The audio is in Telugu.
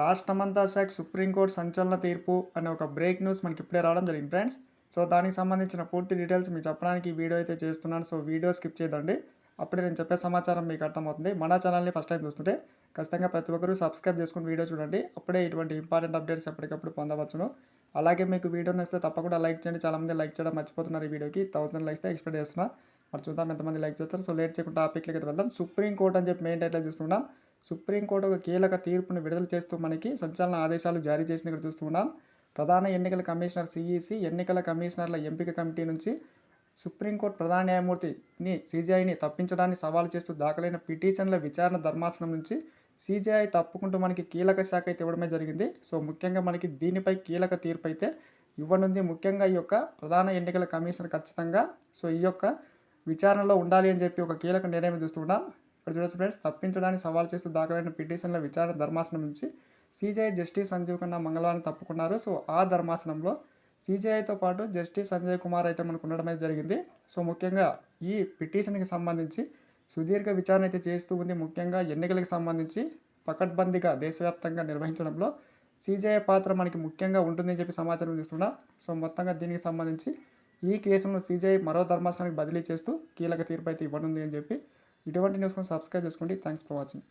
రాష్ట్రమంతా శాఖ సుప్రీంకోర్టు సంచలన తీర్పు అనే ఒక బ్రేక్ న్యూస్ మనకి ఇప్పుడే రావడం జరిగింది ఫ్రెండ్స్ సో దానికి సంబంధించిన పూర్తి డీటెయిల్స్ మీకు చెప్పడానికి వీడియో అయితే చేస్తున్నాను. సో వీడియో స్కిప్ చేయదండి. అప్పుడే నేను చెప్పే సమాచారం మీకు అర్థమవుతుంది. మన ఛానల్ని ఫస్ట్ టైం చూస్తుంటే ఖచ్చితంగా ప్రతి ఒక్కరూ సబ్స్క్రైబ్ చేసుకుని వీడియో చూడండి. అప్పుడే ఇటువంటి ఇంపార్టెంట్ అప్డేట్స్ ఎప్పటికప్పుడు పొందవచ్చును. అలాగే మీకు వీడియో నచ్చితే తప్పకుండా లైక్ చేయండి. చాలామంది లైక్ చేయడం మర్చిపోతున్నారు ఈ వీడియోకి థౌసండ్ లైక్స్ ఎక్స్పెక్ట్ చేస్తున్నా. మరి చూద్దాం ఎంతమంది లైక్ చేస్తారు. సో లేట్ చేయకుండా టాపిక్లకి అయితే వెళ్దాం. సుప్రీం కోర్ట్ అని చెప్పి మెయిన్ టైట్లో చూస్తున్నాం. సుప్రీంకోర్టు ఒక కీలక తీర్పును విడుదల చేస్తూ మనకి సంచలన ఆదేశాలు జారీ చేసింది ఇక్కడ చూస్తున్నాం ప్రధాన ఎన్నికల కమిషనర్ సిఈసి ఎన్నికల కమిషనర్ల ఎంపిక కమిటీ నుంచి సుప్రీంకోర్టు ప్రధాన న్యాయమూర్తిని సీజీఐని తప్పించడాన్ని సవాల్ చేస్తూ దాఖలైన పిటిషన్ల విచారణ ధర్మాసనం నుంచి సీజీఐ తప్పుకుంటూ మనకి కీలక శాఖ అయితే ఇవ్వడమే జరిగింది. సో ముఖ్యంగా మనకి దీనిపై కీలక తీర్పు అయితే ఇవ్వనుంది. ముఖ్యంగా ఈ యొక్క ప్రధాన ఎన్నికల కమిషనర్ ఖచ్చితంగా సో ఈ యొక్క విచారణలో ఉండాలి అని చెప్పి ఒక కీలక నిర్ణయం చూస్తున్నాం ఇక్కడ చూడొచ్చు ఫ్రెండ్స్ తప్పించడానికి సవాల్ చేస్తూ దాఖలైన పిటిషన్ల విచారణ ధర్మాసనం నుంచి సీజీఐ జస్టిస్ సంజీవ్ ఖన్నా మంగళవారం తప్పుకున్నారు. సో ఆ ధర్మాసనంలో సీజీఐతో పాటు జస్టిస్ సంజయ్ కుమార్ అయితే మనకు ఉండడం అయితే జరిగింది. సో ముఖ్యంగా ఈ పిటిషన్కి సంబంధించి సుదీర్ఘ విచారణ అయితే చేస్తూ ఉంది. ముఖ్యంగా ఎన్నికలకు సంబంధించి పకడ్బందీగా దేశవ్యాప్తంగా నిర్వహించడంలో సీజీఐ పాత్ర మనకి ముఖ్యంగా ఉంటుందని చెప్పి సమాచారం చూస్తున్నా. సో మొత్తంగా దీనికి సంబంధించి ఈ కేసును సీజీఐ మరో ధర్మాసనానికి బదిలీ చేస్తూ కీలక తీర్పు అయితే ఇవ్వనుంది అని చెప్పి ఇటువంటి న్యూస్ కోసం సబ్స్క్రైబ్ చేసుకోండి. Thanks for watching